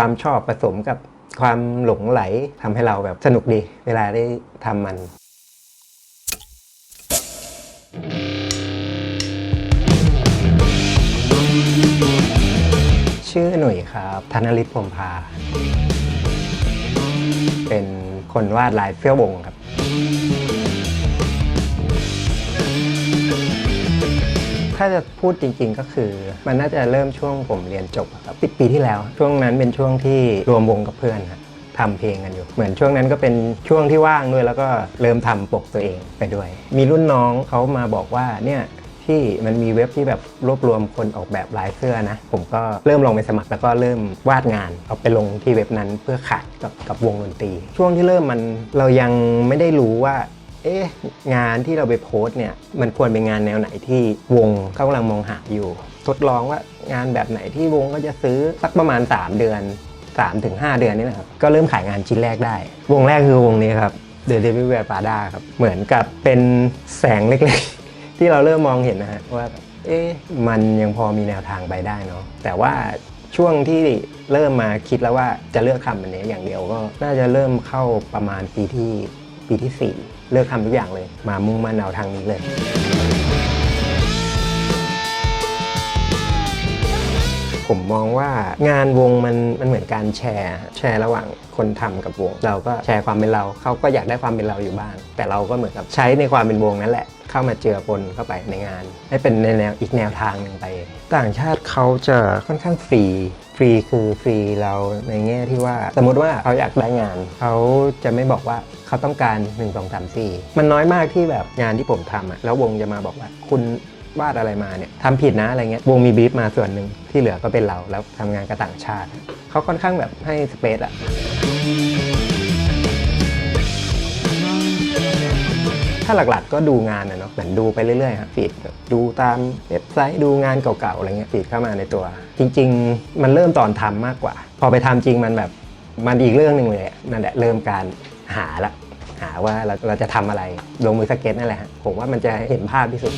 ความชอบผสมกับความหลงไหลทำให้เราแบบสนุกดี เวลาได้ทำมันชื่อหนุ่ยครับธนฤทธิ์พมพา เป็นคนวาดลายเสื้อวงครับ ถ้าจะพูดจริง ๆ ก็คือ มันน่าจะเริ่มช่วงผมเรียนจบครับสิปีที่แล้ว ช่วงนั้นเป็นช่วงที่รวมวงกับเพื่อนครับทำเพลงกันอยู่ เหมือนช่วงนั้นก็เป็นช่วงที่ว่างด้วย แล้วก็เริ่มทำปกตัวเองไปด้วย มีรุ่นน้องเขามาบอกว่าเนี่ยที่มันมีเว็บที่แบบรวบรวมคนออกแบบลายเสื้อนะ ผมก็เริ่มลงไปสมัครแล้วก็เริ่มวาดงาน เอาไปลงที่เว็บนั้นเพื่อขายกับกับวงดนตรี ช่วงที่เริ่มมันเรายังไม่ได้รู้ว่า เอ๊ะงานที่เราไปโพสเนี่ยมันควรเป็นงานแนวไหนที่วงเขากำลังมองหาอยู่ ทดลองว่างานแบบไหนที่วงก็จะซื้อสักประมาณ 3 เดือน 3-5ถึง5เดือนนี่แหละครับก็เริ่มขายงานชิ้นแรกได้ วงแรกคือวงนี้ครับ The Devil Wear Prada ครับเหมือนกับเป็นแสงเล็กๆ ที่เราเริ่มมองเห็นนะฮะว่าเอ๊ะมันยังพอมีแนวทางไปได้เนาะแต่ว่าช่วงที่เริ่มมาคิดแล้วว่าจะเลือกทำอันนี้อย่างเดียวก็น่าจะเริ่มเข้าประมาณปีที่ปีที่4 เลิกทำทุกอย่างเลย มามุ่งมั่นเอาทางนี้เลย ผมมองว่างานวงมันมันเหมือนการแชร์ แชร์ระหว่างคนทำกับวง เราก็แชร์ความเป็นเราเขาก็อยากได้ความเป็นเราอยู่บ้าง แต่เราก็เหมือนกับใช้ในความเป็นวงนั่นแหละ เข้ามาเจือปนเข้าไปในงาน ให้เป็นในแนวอีกแนวทางหนึ่งไป ต่างชาติเขาจะค่อนข้างฟรีฟรีคือฟรีเราในแง่ที่ว่าสมมติว่าเขาอยากได้งาน เขาจะไม่บอกว่าเขาต้องการ 1 2 3 4 มันน้อยมากที่แบบงานที่ผมทำอะแล้ววงจะมาบอกว่าคุณ วาดอะไรมาเนี่ยทำผิดนะอะไรเงี้ยวงมีบีฟมาส่วนหนึ่งที่เหลือก็เป็นเราแล้วทำงานกับต่างชาติเขาค่อนข้างแบบให้สเปซอะถ้าหลักๆก็ดูงานนะเนาะเหมือนดูไปเรื่อยๆครับฟีดดูตามเว็บไซต์ดูงานเก่าๆอะไรเงี้ยฟีดเข้ามาในตัว จริง ๆ มันเริ่มตอนทำมากกว่า พอไปทำจริงมันแบบมันอีกเรื่องหนึ่งเลยอะนั่นแหละเริ่มการหาละ หาว่าเราเราจะทำอะไรลงมือสเก็ตนั่นแหละฮะผมว่ามันจะเห็นภาพที่สุด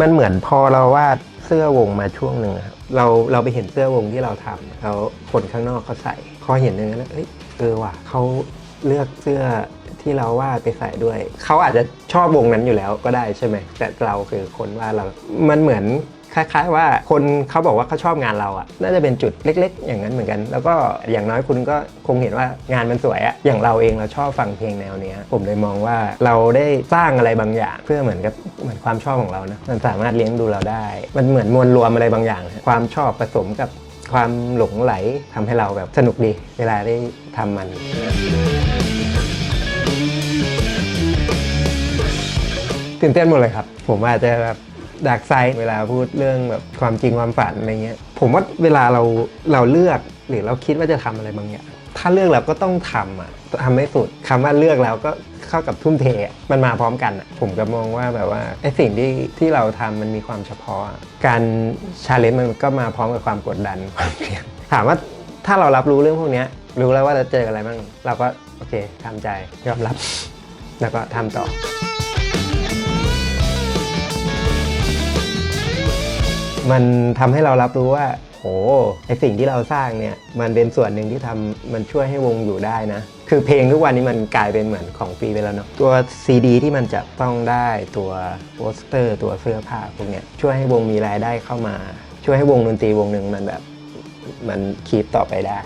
มันเหมือนพอเราวาดเสื้อวงมาช่วงหนึ่งครับเราเราไปเห็นเสื้อวงที่เราทำแล้วคนข้างนอกเขาใส่พอเห็นอย่างนั้นแล้วเอ้ยเออว่ะเขาเลือกเสื้อที่เราวาดไปใส่ด้วย เขาอาจจะชอบวงนั้นอยู่แล้วก็ได้ใช่ไหมแต่เราคือคนวาดเรา มันเหมือน คล้าย ๆ ว่าคนเขาบอกว่าเขาชอบงานเราอะน่าจะเป็นจุดเล็ก ๆ อย่างนั้นเหมือนกัน แล้วก็อย่างน้อยคุณก็คงเห็นว่างานมันสวยอะอย่างเราเองเราชอบฟังเพลงแนวเนี้ย ผมเลยมองว่าเราได้สร้างอะไรบางอย่าง เพื่อเหมือนกับเหมือนความชอบของเรานะมันสามารถเลี้ยงดูเราได้ มันเหมือนมวลรวมอะไรบางอย่าง ความชอบผสมกับความหลงไหลทำให้เราแบบสนุกดี เวลาได้ทำมันตื่นเต้นหมดเลยครับ ผมอาจจะแบบ ดักไซด์เวลาพูดเรื่องแบบความจริงความฝันอะไรเงี้ยผมว่าเวลาเราเราเลือกหรือเราคิดว่าจะทำอะไรบางอย่างถ้าเลือกเราก็ต้องทำอะทำให้สุดคำว่าเลือกแล้วก็เข้ากับทุ่มเทมันมาพร้อมกันอะผมก็มองว่าแบบว่าไอ้สิ่งที่ที่เราทำมันมีความเฉพาะ การชาเลนจ์มันก็มาพร้อมกับความกดดันความเครียดถามว่าถ้าเรารับรู้เรื่องพวกนี้รู้แล้วว่าจะเจออะไรบ้างเราก็โอเคทำใจยอมรับ แล้วก็ทำต่อ มันทำให้เรารับรู้ว่าโหไอสิ่งที่เราสร้างเนี่ยมันเป็นส่วนหนึ่งที่ทำมันช่วยให้วงอยู่ได้นะ คือเพลงทุกวันนี้มันกลายเป็นเหมือนของฟรีไปแล้วเนาะตัวซีดีที่มันจะต้องได้ตัวโปสเตอร์ ตัวเสื้อผ้าพวกเนี้ยช่วยให้วงมีรายได้เข้ามา ช่วยให้วงดนตรีวงหนึ่งมันแบบมันคีปต่อไปได้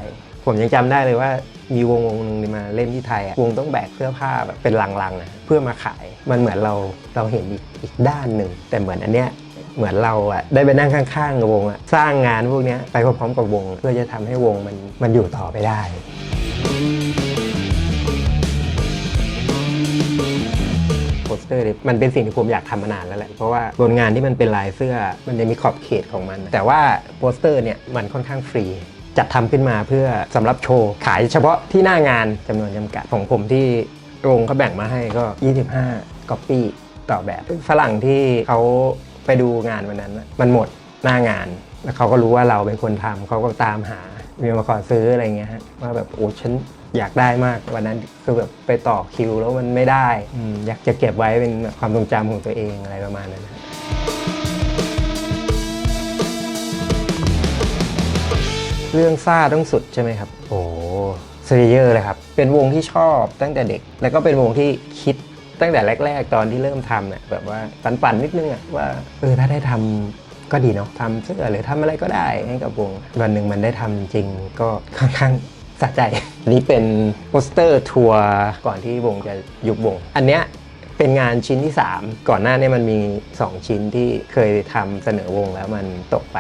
ผมยังจำได้เลยว่ามีวงวงหนึ่งมาเล่นที่ไทยอะวงต้องแบกเสื้อผ้าแบบเป็นลังๆอะเพื่อมาขายมันเหมือนเราเราเห็นอีกอีกด้านหนึ่งแต่เหมือนอันเนี้ย เหมือนเราอะได้ไปนั่งข้างๆกับวงอะสร้างงานพวกนี้ไปพร้อมๆกับวง เพื่อจะทำให้วงมันมันอยู่ต่อไปได้โปสเตอร์เนี่ยมันเป็นสิ่งที่ผมอยากทำมานานแล้วแหละ เพราะว่าบนงานที่มันเป็นลายเสื้อมันจะมีขอบเขตของมัน แต่ว่าโปสเตอร์เนี่ยมันค่อนข้างฟรี จัดทำขึ้นมาเพื่อสำหรับโชว์ขายเฉพาะที่หน้างานจำนวนจำกัดของผมที่โรงเขาแบ่งมาให้ก็ 25ก๊อปปี้ต่อแบบฝรั่งที่เขา ไปดูงานวันนั้น มันหมดหน้างาน แล้วเขาก็รู้ว่าเราเป็นคนทำ เขาก็ตามหามีมาขอซื้ออะไรเงี้ยว่าแบบโอ้ฉันอยากได้มากวันนั้นคือแบบไปต่อคิวแล้วมันไม่ได้อยากจะเก็บไว้เป็นความทรงจำของตัวเองอะไรประมาณนั้นเรื่องซาต้องสุดใช่ไหมครับ โอ้สเซเยอร์เลยครับ เป็นวงที่ชอบตั้งแต่เด็ก แล้วก็เป็นวงที่คิด ตั้งแต่แรก ๆ ตอนที่เริ่มทำเนี่ยแบบว่าปั่นๆนิดนึงอะว่าเออถ้าได้ทำก็ดีเนาะทำเสื้อหรือทำอะไรก็ได้ให้กับวงวันหนึ่งมันได้ทำจริงก็ค่อนข้างสะใจ อันนี้เป็นโปสเตอร์ทัวร์ก่อนที่วงจะยุบวง อันเนี้ยเป็นงานชิ้นที่ 3 ก่อนหน้าเนี้มันมี 2 ชิ้นที่เคยทำเสนอวงแล้วมันตกไป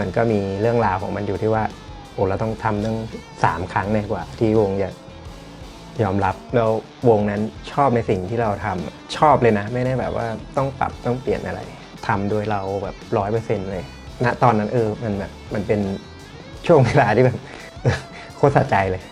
มันก็มีเรื่องราวของมันอยู่ที่ว่าโอ้เราต้องทำตั้งสามครั้งเลยกว่า ที่วงจะ ยอมรับแล้ววงนั้นชอบในสิ่งที่เราทำชอบเลยนะ ไม่ได้แบบว่าต้องปรับต้องเปลี่ยนอะไรทำโดยเราแบบร้อยเปอร์เซ็นต์เลยณตอนนั้นเออมันแบบมันเป็นช่วงเวลาที่แบบโคตรสะใจเลย